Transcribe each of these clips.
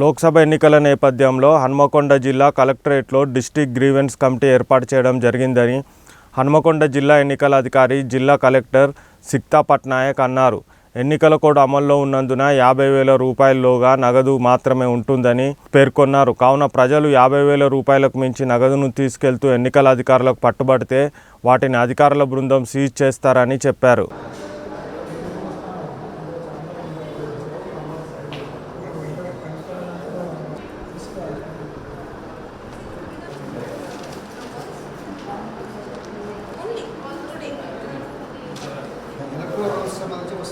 లోక్సభ ఎన్నికల నేపథ్యంలో హన్మకొండ జిల్లా కలెక్టరేట్లో డిస్టిక్ గ్రీవెన్స్ కమిటీ ఏర్పాటు చేయడం జరిగిందని హన్మకొండ జిల్లా ఎన్నికల అధికారి జిల్లా కలెక్టర్ సిక్తా పట్నాయక్ అన్నారు. ఎన్నికల కోడ్ అమల్లో ఉన్నందున యాభై వేల రూపాయల్లోగా నగదు మాత్రమే ఉంటుందని పేర్కొన్నారు. కావున ప్రజలు యాభై వేల రూపాయలకు మించి నగదును తీసుకెళ్తూ ఎన్నికల అధికారులకు పట్టుబడితే వాటిని అధికారుల బృందం సీజ్ చేస్తారని చెప్పారు.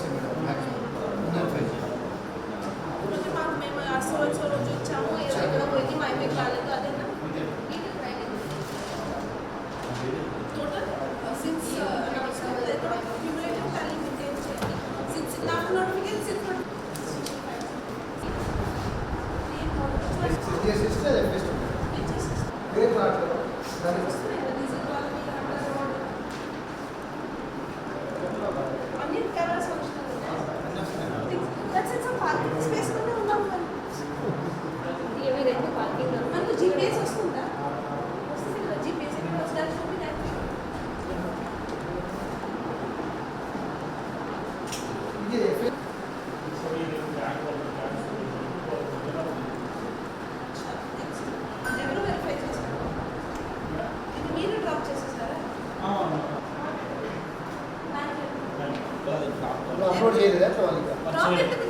సంబంధించి వస్తాయి మేడం మ్యాక్సిమం హండ్రెడ్ ఫైవ్ రోజు మాకు మేము అసలు వచ్చే రోజు వచ్చాము ఎక్కడ పోయి మా అయిపోయి కాలేదు అదేనా టోటల్ సిక్స్ ఎక్కడ క్యూములేటివ్ టాలీ మెయింటైన్ చేయాలి సిక్స్ నాకు నోటిఫికేషన్ సిక్స్ సెట్ చేసి ఇస్తే అది బెస్ట్ రేపు రావట్లేదు దానికి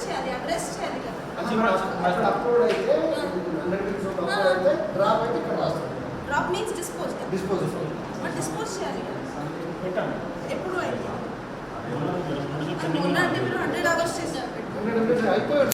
చేయాలి? కదా. అక్కడ అప్లోడ్ అయితే హండ్రెడ్ మినిట్స్ అప్లోడ్ అయితే డ్రాప్ అయితే ఇక్కడ రాస్తాం. డ్రాప్ మీన్స్ డిస్పోజ్ డిస్పోజ్ మరి డిస్పోజ్ చేయాలి కదా. ఎప్పుడు అయింది? మొన్న అంటే మీరు హండ్రెడ్ అవర్స్ చేశారు హండ్రెడ్ మినిట్స్ అయిపోయి